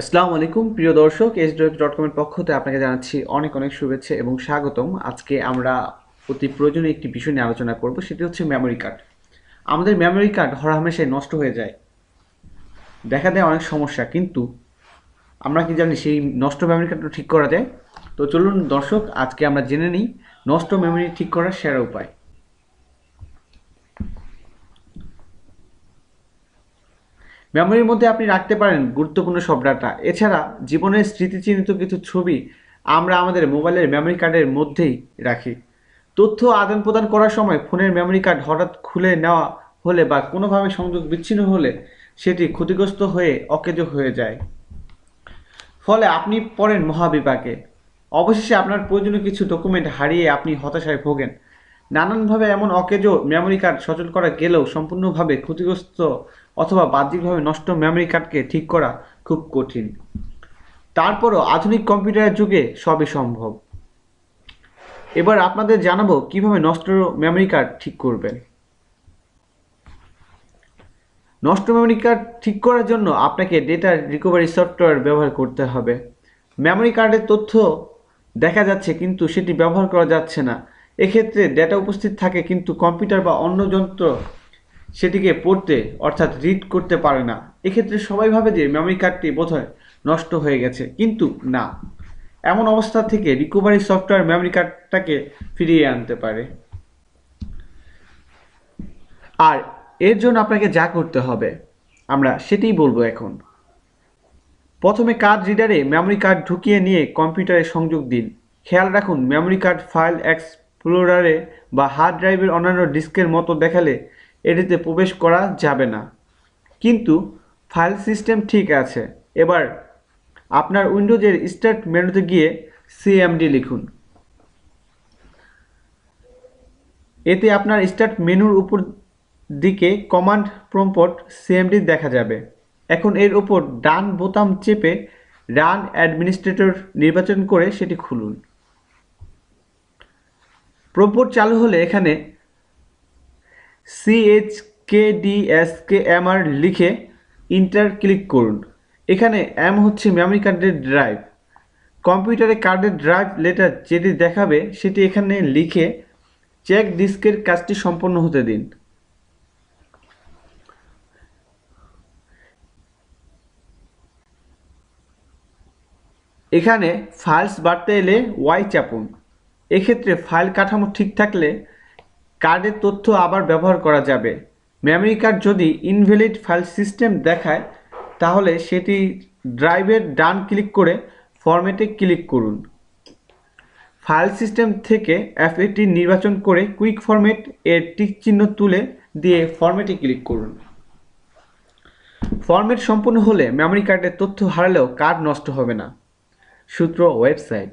আসসালামু আলাইকুম, প্রিয় দর্শক এস ডট কমের পক্ষ থেকে আপনাকে জানাচ্ছি অনেক অনেক শুভেচ্ছা এবং স্বাগতম। আজকে আমরা অতি প্রয়োজনীয় একটি বিষয় নিয়ে আলোচনা করব, সেটি হচ্ছে মেমোরি কার্ড আমাদের মেমোরি কার্ড হরহামেশাই নষ্ট হয়ে যায়। দেখা দেয় অনেক সমস্যা, কিন্তু আমরা কি জানি সেই নষ্ট মেমোরি কার্ডটা ঠিক করা যায়? তো চলুন দর্শক, আজকে আমরা জেনে নিই নষ্ট মেমোরি ঠিক করার সেরা উপায়। মেমোরির মধ্যে আপনি রাখতে পারেন গুরুত্বপূর্ণ সব ডাটা এছাড়া জীবনের স্মৃতিচিহ্নিত কিছু ছবি আমরা আমাদের মোবাইলের মেমোরি কার্ডের মধ্যেই রাখি। তথ্য আদান প্রদান করার সময় ফোনের মেমোরি কার্ড হঠাৎ খুলে নেওয়া হলে বা কোনোভাবে সংযোগ বিচ্ছিন্ন হলে সেটি ক্ষতিগ্রস্ত হয়ে অকেজ হয়ে যায়। ফলে আপনি পড়েন মহাবিপাকে। অবশেষে আপনার প্রয়োজনীয় কিছু ডকুমেন্ট হারিয়ে আপনি হতাশায় ভোগেন। নানানভাবে এমন অকেজো মেমোরি কার্ড সচল করা গেলেও সম্পূর্ণভাবে ক্ষতিগ্রস্ত অথবা বাহ্যিকভাবে নষ্ট মেমোরি কার্ডকে ঠিক করা খুব কঠিন। তারপরও আধুনিক কম্পিউটারের যুগে সবই সম্ভব। এবার আপনাদের জানাব কীভাবে নষ্ট মেমোরি কার্ড ঠিক করবেন। নষ্ট মেমোরি কার্ড ঠিক করার জন্য আপনাকে ডেটা রিকভারি সফটওয়্যার ব্যবহার করতে হবে। মেমোরি কার্ডের তথ্য দেখা যাচ্ছে কিন্তু সেটি ব্যবহার করা যাচ্ছে না। এক্ষেত্রে ডেটা উপস্থিত থাকে কিন্তু কম্পিউটার বা অন্য যন্ত্র সেটিকে পড়তে অর্থাৎ রিড করতে পারে না। এক্ষেত্রে সবাই ভাবে যে মেমোরি কার্ডটি বোধহয় নষ্ট হয়ে গেছে, কিন্তু না। এমন অবস্থা থেকে রিকভারি সফটওয়্যার মেমোরি কার্ডটাকে ফিরিয়ে আনতে পারে। আর এর জন্য আপনাকে যা করতে হবে, আমরা সেটাই বলব এখন। প্রথমে কার্ড রিডারে মেমোরি কার্ড ঢুকিয়ে নিয়ে কম্পিউটারে সংযোগ দিন। খেয়াল রাখুন মেমোরি কার্ড ফাইল এক্সপ্লোরারে বা হার্ড ড্রাইভের অন্যান্য ডিস্কের মতো দেখালে এটিতে প্রবেশ করা যাবে না। কিন্তু ফাইল সিস্টেম ঠিক আছে। এবার আপনার উইন্ডোজের স্টার্ট মেনুতে গিয়ে সিএমডি লিখুন। এতে আপনার স্টার্ট মেনুর উপর দিকে কমান্ড প্রম্পট সিএমডি দেখা যাবে। এখন এর উপর ডান বোতাম চেপে রান অ্যাডমিনিস্ট্রেটর নির্বাচন করে সেটি খুলুন। প্রম্পট চালু হলে এখানে C H K D S K M R লিখে ইন্টার ক্লিক করুন। এখানে এম হচ্ছে মেমোরি কার্ডের ড্রাইভ কম্পিউটারে কার্ডের ড্রাইভ লেটার যেটি দেখাবে, সেটি এখানে লিখে চেক ডিস্কের কাজটি সম্পন্ন হতে দিন। এখানে ফাইলস বাড়তে এলে ওয়াই চাপুন। এক্ষেত্রে ফাইল কাঠামো ঠিক থাকলে কার্ডের তথ্য আবার ব্যবহার করা যাবে। মেমোরি কার্ড যদি ইনভ্যালিড ফাইল সিস্টেম দেখায়, তাহলে সেটি ড্রাইভের ডান ক্লিক করে ফরম্যাটে ক্লিক করুন। ফাইল সিস্টেম থেকে এফএটি নির্বাচন করে কুইক ফরম্যাট এর টিক চিহ্ন তুলে দিয়ে ফরম্যাটে ক্লিক করুন। ফরম্যাট সম্পূর্ণ হলে মেমোরি কার্ডের তথ্য হারালেও কার্ড নষ্ট হবে না। সূত্র ওয়েবসাইট।